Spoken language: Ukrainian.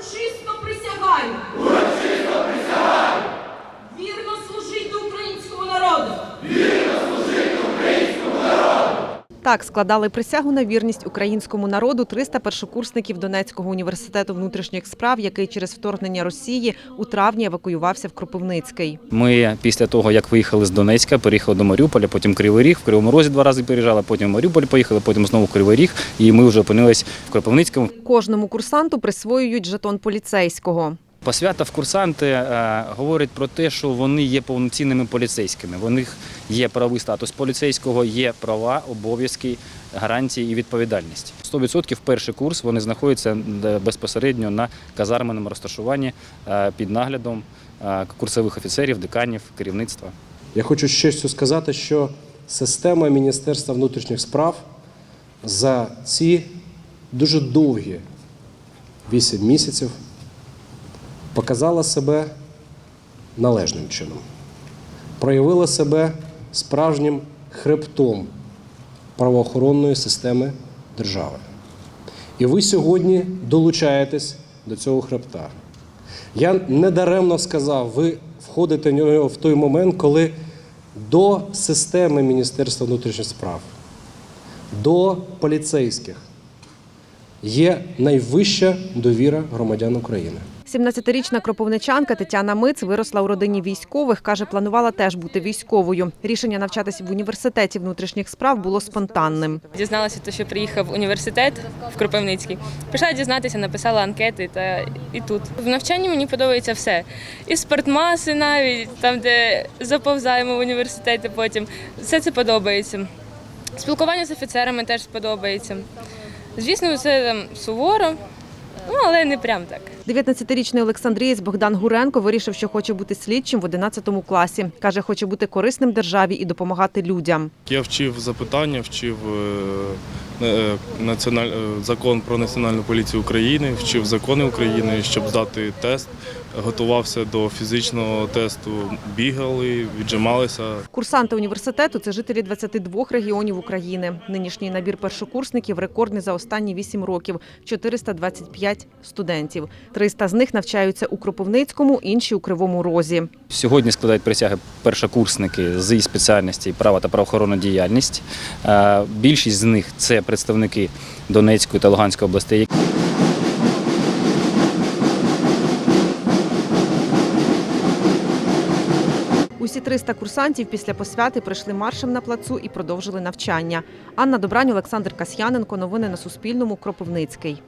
Урочисто присягаю. Урочисто присягаю. Вірно служити українському народу. Так складали присягу на вірність українському народу 300 першокурсників Донецького університету внутрішніх справ, який через вторгнення Росії у травні евакуювався в Кропивницький. Ми після того, як виїхали з Донецька, переїхали до Маріуполя, потім Кривий Ріг, в Кривому Розі два рази переїжджали, потім в Маріуполь поїхали, потім знову в Кривий Ріг, і ми вже опинились в Кропивницькому. Кожному курсанту присвоюють жетон поліцейського. Посвята в курсанти е, говорить про те, що вони є повноцінними поліцейськими. У них є правовий статус поліцейського, є права, обов'язки, гарантії і відповідальність. 100% перший курс вони знаходяться безпосередньо на казарменому розташуванні е, під наглядом е, курсових офіцерів, деканів, керівництва. Я хочу честю сказати, що система Міністерства внутрішніх справ за ці дуже довгі 8 місяців показала себе належним чином, проявила себе справжнім хребтом правоохоронної системи держави. І ви сьогодні долучаєтесь до цього хребта. Я недаремно сказав, ви входите в нього в той момент, коли до системи Міністерства внутрішніх справ, до поліцейських є найвища довіра громадян України. 17-річна кропивничанка Тетяна Миц виросла у родині військових. каже, планувала теж бути військовою. Рішення навчатись в університеті внутрішніх справ було спонтанним. Дізналася, що приїхав в університет в Кропивницький. Пішла дізнатися, написала анкети та і тут. В навчанні мені подобається все. І спортмаси навіть, там, де заповзаємо в університеті потім. Все це подобається. Спілкування з офіцерами теж подобається. Звісно, це там суворо, ну але не прям так. 19-річний Олександрієць Богдан Гуренко вирішив, що хоче бути слідчим в 11 класі. Каже, хоче бути корисним державі і допомагати людям. Я вчив запитання, вчив е, е, національ... е, закон про національну поліцію України, вчив закони України, щоб здати тест. Готувався до фізичного тесту, бігали, віджималися. Курсанти університету це жителі 22 регіонів України. Нинішній набір першокурсників рекордний за останні 8 років 425 студентів. 300 з них навчаються у Кропивницькому, інші у Кривому Розі. Сьогодні складають присяги першокурсники з спеціальності права та правоохоронна діяльність. Е, Більшість з них це представники Донецької та Луганської областей. Усі 300 курсантів після посвяти прийшли маршем на плацу і продовжили навчання. Анна Добрань, Олександр Касьяненко. Новини на Суспільному. Кропивницький.